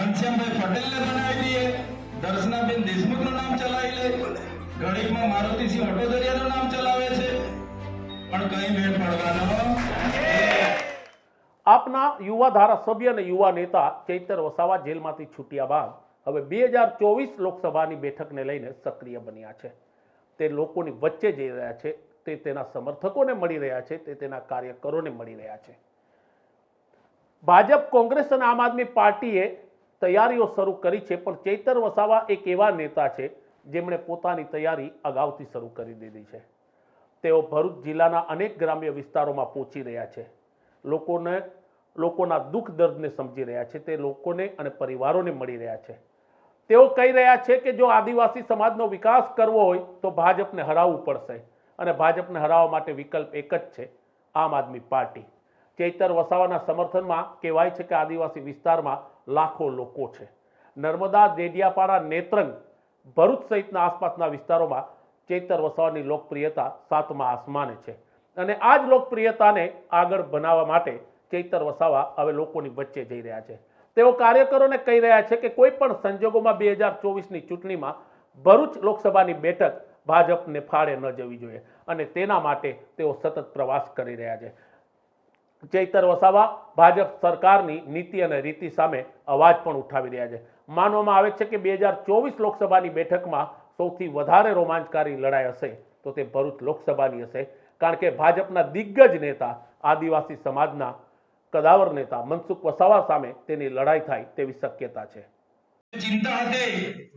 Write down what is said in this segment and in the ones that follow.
ઘનશ્યામભાઈ પટેલને બનાવી દઈએ. દર્શનાબેન દેશમુખનું નામ ચલાવી લે. ઘડીકમાં મારુતિસિંહ ઓટોદરિયાનું નામ ચલાવે છે. પણ કઈ મેળ પડવાનો આપના યુવા ધારાસભ્ય અને યુવા નેતા ચૈતર વસાવા જેલમાંથી છૂટ્યા બાદ હવે બે હજાર ચોવીસ લોકસભાની બેઠકને લઈને સક્રિય બન્યા છે. તે લોકોની વચ્ચે જઈ રહ્યા છે. તે તેના સમર્થકોને મળી રહ્યા છે. તે તેના કાર્યકરોને મળી રહ્યા છે. ભાજપ, કોંગ્રેસ અને આમ આદમી પાર્ટીએ તૈયારીઓ શરૂ કરી છે, પણ ચૈતર વસાવા એક એવા નેતા છે, જેમણે પોતાની તૈયારી અગાઉથી શરૂ કરી દીધી છે. તેઓ ભરૂચ જિલ્લાના અનેક ગ્રામ્ય વિસ્તારોમાં પહોંચી રહ્યા છે. લોકોને, લોકોના દુઃખ દર્દને સમજી રહ્યા છે, તે લોકોને અને પરિવારોને મળી રહ્યા છે. તેઓ કહી રહ્યા છે કે જો આદિવાસી સમાજનો વિકાસ કરવો હોય, તો ભાજપને હરાવવું પડશે અને ભાજપને હરાવવા માટે વિકલ્પ એક જ છે, આમ આદમી પાર્ટી. ચૈતર વસાવાના સમર્થનમાં કહેવાય છે કે આદિવાસી વિસ્તારમાં લાખો લોકો છે. નર્મદા, દેડિયાપાડા, નેત્રંગ, ભરૂચ સહિતના આસપાસના વિસ્તારોમાં ચૈતર વસાવાની લોકપ્રિયતા સાતમા આસમાને છે. અને આ જ લોકપ્રિયતાને આગળ બનાવવા માટે ચૈતર વસાવા હવે લોકોની વચ્ચે જઈ રહ્યા છે. તેઓ કાર્યકરોને કહી રહ્યા છે કે કોઈ પણ સંજોગોમાં બે હજાર ચોવીસની ચૂંટણીમાં ભરૂચ લોકસભાની બેઠક ભાજપને ફાળે ન જવી જોઈએ અને તેના માટે તેઓ સતત પ્રવાસ કરી રહ્યા છે. ચૈતર વસાવા ભાજપ સરકારની નીતિ અને રીતિ સામે અવાજ પણ ઉઠાવી રહ્યા છે. માનવામાં આવે છે કે બે હજાર ચોવીસ લોકસભાની બેઠકમાં સૌથી વધારે રોમાંચકારી લડાઈ હશે તો તે ભરૂચ લોકસભાની હશે. કારણ કે ભાજપના દિગ્ગજ નેતા, આદિવાસી સમાજના કદાવર નેતા મનસુખ વસાવા સામે તેની લડાઈ થાય તેવી શક્યતા છે. ચિંતા હતી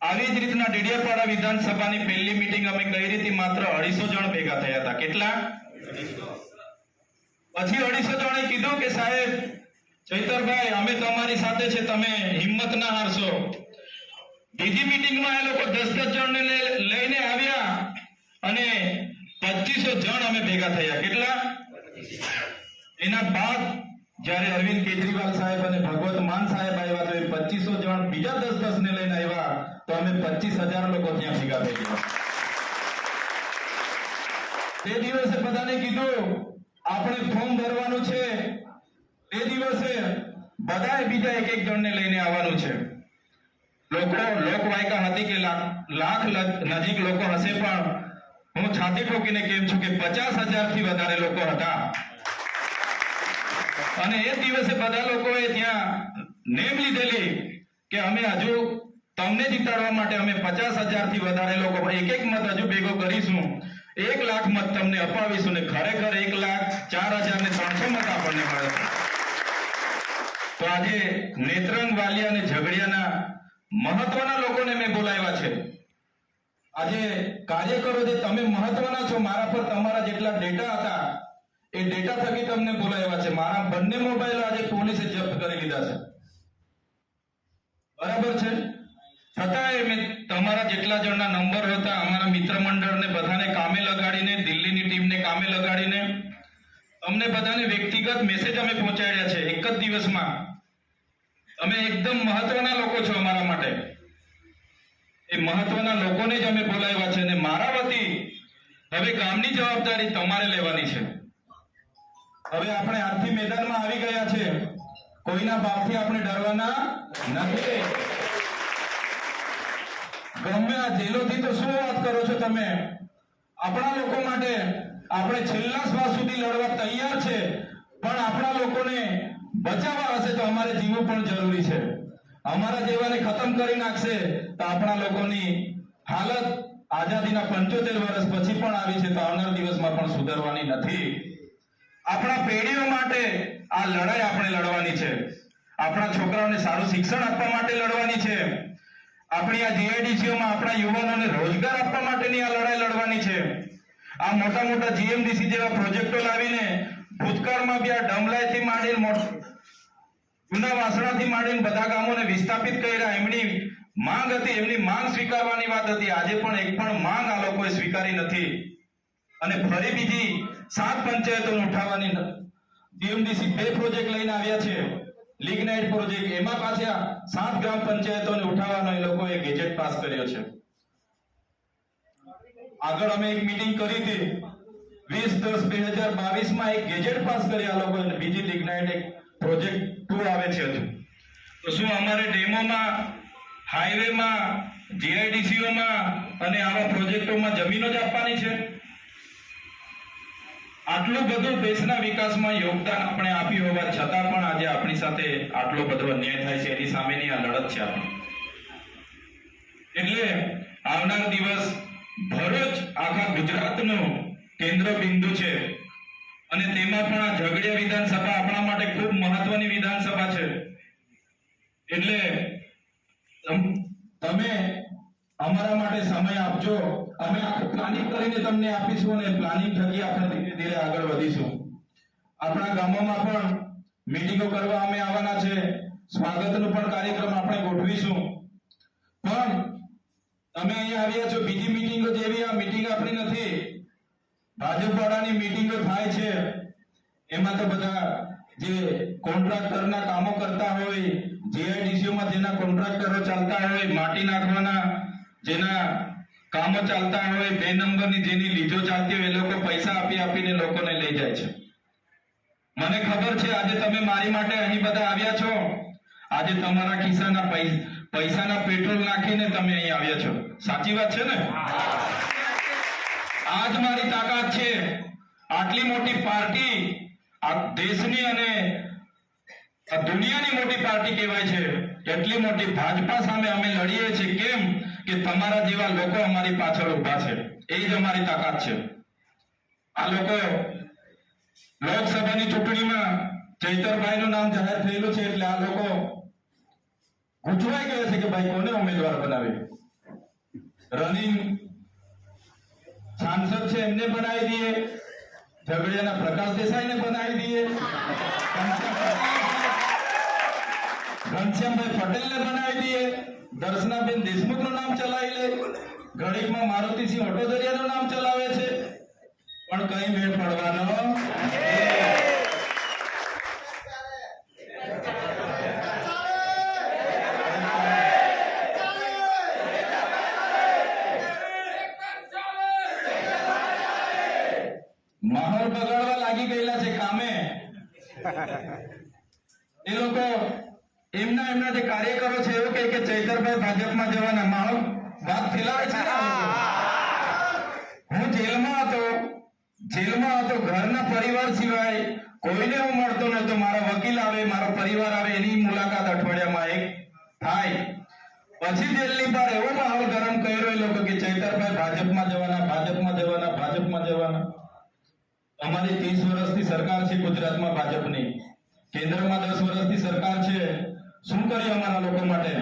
આવી જ રીતના ડેડિયાપાડા વિધાનસભાની પહેલી મીટિંગ અમે કઈ રીતે માત્ર અઢીસો જણ ભેગા થયા હતા? કેટલા? પછી અઢીસો જણે કીધું કે સાહેબ, ચૈતરભાઈ, અમે તમારી સાથે છે, તમે હિંમત ના હારશો. બીજી મીટિંગમાં એ લોકો દસ દસ જણને લઈને આવ્યા અને પચીસો જણ અમે ભેગા થયા. કેટલા? એના બાદ જ્યારે અરવિંદ કેજરીવાલ સાહેબ અને ભગવત માન સાહેબ આવ્યા, તો એ પચીસો જણ બીજા દસ દસ ને લઈને આવ્યા, તો અમે પચીસ હજાર લોકો ત્યાં ભેગા થઈ ગયા. તે દિવસે બધાને કીધું આપણે ફોર્મ ભરવાનું છે. તે દિવસે બધાએ બીજા એક એક જણને લઈને આવવાનું છે. લોકો લોકવાયકા હતી કે લાખ નજીક લોકો હશે, પણ હું છાતી ઠોકીને કેમ છું કે પચાસ હજારથી વધારે લોકો હતા. અને એ દિવસે બધા લોકોએ ત્યાં નેમ લીધેલી કે અમે હજુ તમને જીતાડવા માટે અમે પચાસ હજારથી વધારે લોકો એક એક મત હજુ ભેગો કરીશું. એક લાખ મત તમને અપાવીશું ને ખરેખર એક લાખ ચાર હજાર ને ત્રણસો મત આપણને મળે છે. તો આજે નેત્રંગ વાલિયા અને ઝઘડિયાના મહત્વના લોકોને મેં બોલાવ્યા છે. આજે કાર્યકરો જે તમે મહત્વના છો, મારા પર તમારા જેટલા ડેટા હતા, એ ડેટા થકી તમને બોલાવ્યા છે. મારા બંને મોબાઈલ આજે પોલીસે જપ્ત કરી લીધા છે. બરાબર છે? તમારા જેટલા જણના નંબર હતા અમારા મિત્ર મંડળને બધાને કામે લગાડીને, દિલ્હીની ટીમને કામે લગાડીને, અમને બધાને વ્યક્તિગત મેસેજ અમે પહોંચાડ્યા છે એક જ દિવસમાં. તમે એકદમ મહત્વના લોકો છો અમારા માટે. એ મહત્વના લોકોને જ અમે બોલાવ્યા છે અને મારા વતી હવે ગામની જવાબદારી તમારે લેવાની છે. હવે આપણે આજથી મેદાનમાં આવી ગયા છે. કોઈના બાપથી આપણે ડરવાના નથી. ગમે આ જેલોથી તો શું વાત કરો છો તમે? આપણા લોકો માટે આપણે છેલ્લા શ્વાસ સુધી લડવા તૈયાર છે, પણ આપણા લોકોને બચાવવા હશે તો અમારે જીવવું પણ જરૂરી છે. અમારા જેવાને ખતમ કરી નાખશે તો આપણા લોકોની હાલત આઝાદીના પંચોતેર વર્ષ પછી પણ આવી છે તો આવનાર દિવસમાં પણ સુધરવાની નથી. આપણા પેઢીઓ માટે આ લડાઈ આપણે લડવાની છે. આપણા છોકરાઓને સારું શિક્ષણ આપવા માટે લડવાની છે. આપણી આ જીઆઈડીસીઓમાં આપણા યુવાનોને રોજગાર આપવા માટેની આ લડાઈ લડવાની છે. આ મોટા મોટા જીએમડીસી જેવા પ્રોજેક્ટો લાવીને ભૂતકાળમાં બી આ ડમલાઈથી માંડીને જૂના વાસણાથી માંડીને બધા ગામોને વિસ્થાપિત કર્યા. એમની માંગ હતી, એમની માંગ સ્વીકારવાની વાત હતી. આજે પણ એક પણ માંગ આ લોકોએ સ્વીકારી નથી. અને ફરી બીજી સાત પંચાયતોને ઉઠાવવાની જીએમડીસી બે પ્રોજેક્ટ લઈને આવ્યા છે. લિગ્નાઇટ પ્રોજેક્ટ એમાં પાછા સાત ગ્રામ પંચાયતોને ઉઠાવવાનો એ લોકોએ ગેજેટ પાસ કર્યો છે. આગળ અમે એક મીટિંગ કરી હતી. વીસ દસ બે હજાર બાવીસમાં એક ગેજેટ પાસ કર્યા લોકોએ બીજી લિગ્નાઇટ એક પ્રોજેક્ટ ટુ આવે છે હજુ. તો શું અમારે ડેમોમાં હાઈવેમાં જીઆઈડીસીઓમાં અને આવા પ્રોજેક્ટોમાં જમીનો જ આપવાની છે? આટલું બધું દેશના વિકાસમાં યોગદાન આપણે આપ્યું હોવા છતાં પણ આજે આપણી સાથે આટલો બધો અન્યાય થાય છે, એની સામેની આ લડત છે આપણી. એટલે આવનાર દિવસ ભરૂચ આખા ગુજરાતનું કેન્દ્ર બિંદુ છે અને તેમાં પણ આ ઝઘડિયા વિધાનસભા આપણા માટે ખૂબ મહત્વની વિધાનસભા છે. એટલે તમે અમારા માટે સમય આપજો. અમે આખું પ્લાનિંગ કરીને તમને આપીશું અને પ્લાનિંગ થકી આપણે ધીરે ધીરે આગળ વધીશું. આપણા ગામોમાં પણ મિટિંગો કરવા અમે આવવાના છે. સ્વાગતનો પણ કાર્યક્રમ આપણે ગોઠવીશું. પણ તમે અહીંયા આવ્યા છો, બીજી મિટિંગો જેવી આ મિટિંગ આપણી નથી. ભાજપ વાળાની મિટિંગો થાય છે. એમાં તો બધા જે કોન્ટ્રાક્ટરના કામો કરતા હોય જીઆઈડીસીઓ માં જેના કોન્ટ્રાક્ટરો ચાલતા હોય, માટી નાખવાના, જેના કામો ચાલતા હોય, બે નંબરની જેની લીજો ચાલતી હોય, એ લોકો પૈસા આપી આપીને લોકોને લઈ જાય છે. મને ખબર છે, આજે તમે મારી માટે અહીં બધા આવ્યા છો. આજે તમારા ખિસ્સાના પૈસાના પેટ્રોલ નાખીને તમે અહીં આવ્યા છો. સાચી વાત છે ને? આજ મારી તાકાત છે. આટલી મોટી પાર્ટી આ દેશની અને દુનિયાની મોટી પાર્ટી કહેવાય છે. એટલી મોટી ભાજપા સામે અમે લડીએ છીએ. કેમ? કે તમારા જેવા લોકો અમારી પાછળ ઊભા છે. એ જ અમારી તાકાત છે. આ લોકો લોકસભાની ચૂંટણીમાં ચૈતરભાઈનું નામ જાહેર થયેલું છે એટલે આ લોકો ગૂંચવાઈ ગયા છે કે ભાઈ કોને ઉમેદવાર બનાવે રનિંગ સાંસદ છે એમને બનાવી દઈએ. ઝઘડિયાના પ્રકાશ દેસાઈને બનાવી દઈએ. ઘનશ્યામભાઈ પટેલને દર્શનાબેન દેશમુખનું નામ ચલાવી લે. ઘડીકમાં મારુતિસિંહ ઓટોદરિયાનું નામ ચલાવે છે. પણ કઈ મેળ પડવાનો માહોલ બગાડવા લાગી ગયેલા છે કામે. એ લોકો એમના એમના જે કાર્યકરો છે, એવું કે ચૈતરભાઈ ભાજપમાં જવાના. માહોલ વાત ફેલાવે છે હું જેલમાં હતો જેલમાં હતો, ઘરના પરિવાર સિવાય કોઈને હું મળતો નતો મારા વકીલ આવે, મારો પરિવાર આવે, એની મુલાકાત અઠવાડિયામાં એક થાય. પછી જેલની બહાર એવો માહોલ ગરમ કર્યો એ લોકો કે ચૈતરભાઈ ભાજપમાં જવાના ભાજપમાં જવાના ભાજપમાં જવાના. અમારી ત્રીસ વર્ષથી સરકાર છે ગુજરાતમાં ભાજપની. કેન્દ્રમાં દસ વર્ષથી સરકાર છે. શું કર્યું અમારા લોકો માટે.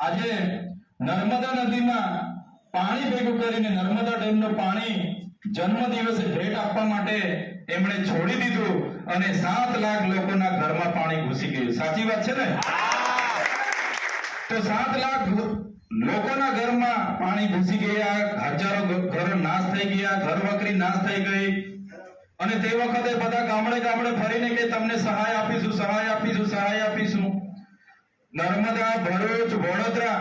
આજે નર્મદા નદીમાં પાણી ભેગું કરીને નર્મદા ડેમનું પાણી જન્મ દિવસે ભેટ આપવા માટે એમણે છોડી દીધું અને સાત લાખ લોકોના ઘરમાં પાણી ઘૂસી ગયું. સાચી વાત છે ને? તો સાત લાખ લોકોના ઘરમાં પાણી ઘૂસી ગયા, હજારો ઘરો નાશ થઈ ગયા, ઘર વકરી નાશ થઈ ગઈ. અને તે વખતે બધા ગામડે ગામડે ફરીને કે તમને સહાય આપીશું સહાય આપીશું સહાય આપીશું. નર્મદા, ભરૂચ, વડોદરા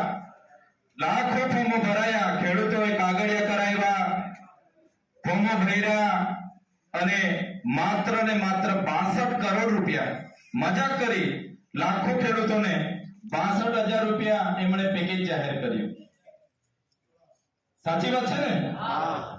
લાખો ફોર્મો ભરાયા. ખેડૂતોએ કાગળિયા કરાવ્યા, ફોર્મો ભર્યા અને માત્ર ને માત્ર બાસઠ કરોડ રૂપિયા મજાક કરી લાખો ખેડૂતોને બાસઠ હજાર રૂપિયા એમણે પેકેજ જાહેર કર્યું. સાચી વાત છે ને? પાસઠ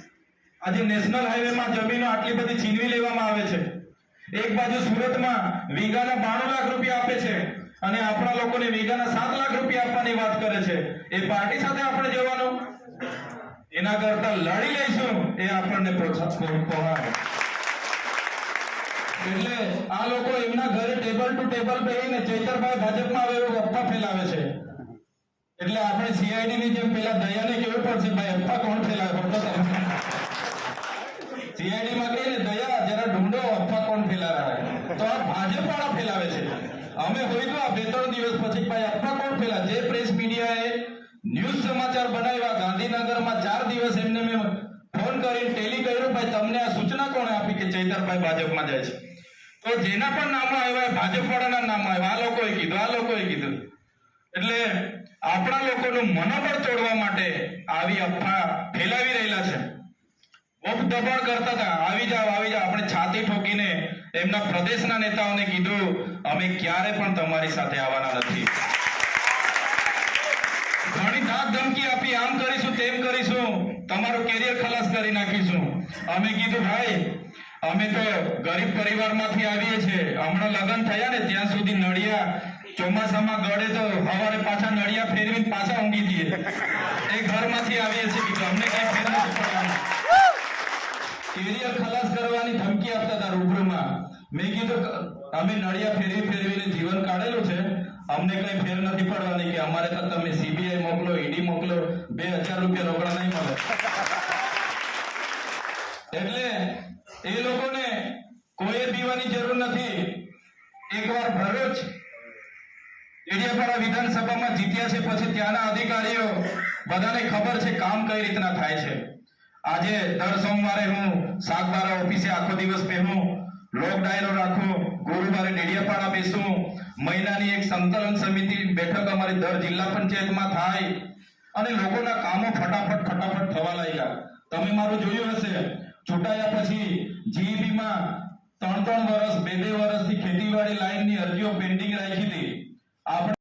આજે નેશનલ હાઈવે માં જમીનો આટલી બધી છીનવી લેવામાં આવે છે. એક બાજુ સુરતમાં વીઘાના બાણું લાખ રૂપિયા આપે છે અને આપણા લોકોને વીઘાના સાત લાખ રૂપિયા આપવાની વાત કરે છે. એ પાર્ટી સાથે આપણે જવાનું? એના કરતા લડી લઈશું એ આપણને પ્રોત્સાહન એટલે આ લોકો એમના ઘરે ટેબલ ટુ ટેબલ બેહીને ચૈતરભાઈ ભાજપમાં આવે એવું અફવા ફેલાવે છે. એટલે આપણે સીઆઈડી ની જેમ પેલા દયાને કેવું પડશે, ભાઈ અફવા કોણ ફેલાવે? સીઆઈડી માં કહીને દયા જરા ઢૂંઢો અફવા કોણ ફેલાવે? તો આ ભાજપ વાળા ફેલાવે છે. અમે હોય તો આ બે ત્રણ દિવસ પછી ભાઈ અફવા કોણ ફેલા? જે પ્રેસ મીડિયાએ ન્યૂઝ સમાચાર બનાવ્યા, ગાંધીનગરમાં ચાર દિવસ એમને મેં ફોન કરીને ટેલી કર્યું, ભાઈ, તમને આ સૂચના કોણે આપી કે ચૈતરભાઈ ભાજપમાં જાય છે? તો જેના પણ નામ આવ્યા ભાજપ વાળાના નામ આવ્યા, આ લોકોએ કીધું, આ લોકોએ કીધું. એટલે આપણા લોકોનું મનોબળ તોડવા માટે આવી અફવા ફેલાવી રહેલા છે. ખૂબ દબાણ કરતા હતા. આવી જાઓ આવી જાઓ. આપણે છાતી ઠોકીને એમના પ્રદેશના નેતાઓને કીધું, અમે ક્યારે પણ તમારી સાથે આવવાના નથી. ઘણી ધાક ધમકી આપી, આમ કરીશું, તેમ કરીશું. તમારું કેરિયર ખલાસ કરી નાખીશું. અમે કીધું, ભાઈ, અમે તો ગરીબ પરિવારમાંથી આવીએ છીએ. હમણાં લગ્ન થયા ને, ત્યાં સુધી નડિયા ચોમાસામાં ગળે તો હવારે પાછા નડિયા ફેરવીને પાછા ઊંઘી દઈએ એ ઘરમાંથી આવીએ છીએ. અમને કઈ ફેર નથી કેરિયર ખલાસ કરવાની ધમકી આપતા હતા રૂબરૂમાં. મેં કીધું અમે નળિયા ફેરવી ફેરવીને જીવન કાઢેલું છે. અમને કઈ ફેર નથી પડવાની કે અમારે તો તમે સીબીઆઈ મોકલો ઈડી મોકલો, બે હજાર રૂપિયા રોકડા નહીં મળે. એટલે એ લોકોને કોઈ પીવાની જરૂર નથી. એકવાર ભરૂચ ડેડિયાપાડા વિધાનસભામાં જીત્યા છે, પછી ત્યાંના અધિકારીઓ બધાને ખબર છે કામ કઈ રીતના થાય છે. આજે દર સોમવારે હું સાગબારા ઓફિસે આખો દિવસ પહેરું લોક ડાયરો રાખું, ગુરુવારે ડેડિયાપાડા બેસું. મહિલાની એક સંકલન સમિતિ બેઠક અમારી દર જિલ્લા પંચાયતમાં થાય અને લોકોના કામો ફટાફટ ફટાફટ થવા લાગ્યા. તમે મારું જોયું હશે. ચૂંટાયા પછી જીઈબીમાં ત્રણ ત્રણ વર્ષ, બે બે વર્ષથી ખેતીવાડી લાઈનની અરજીઓ પેન્ડિંગ રાખી હતી. આપણે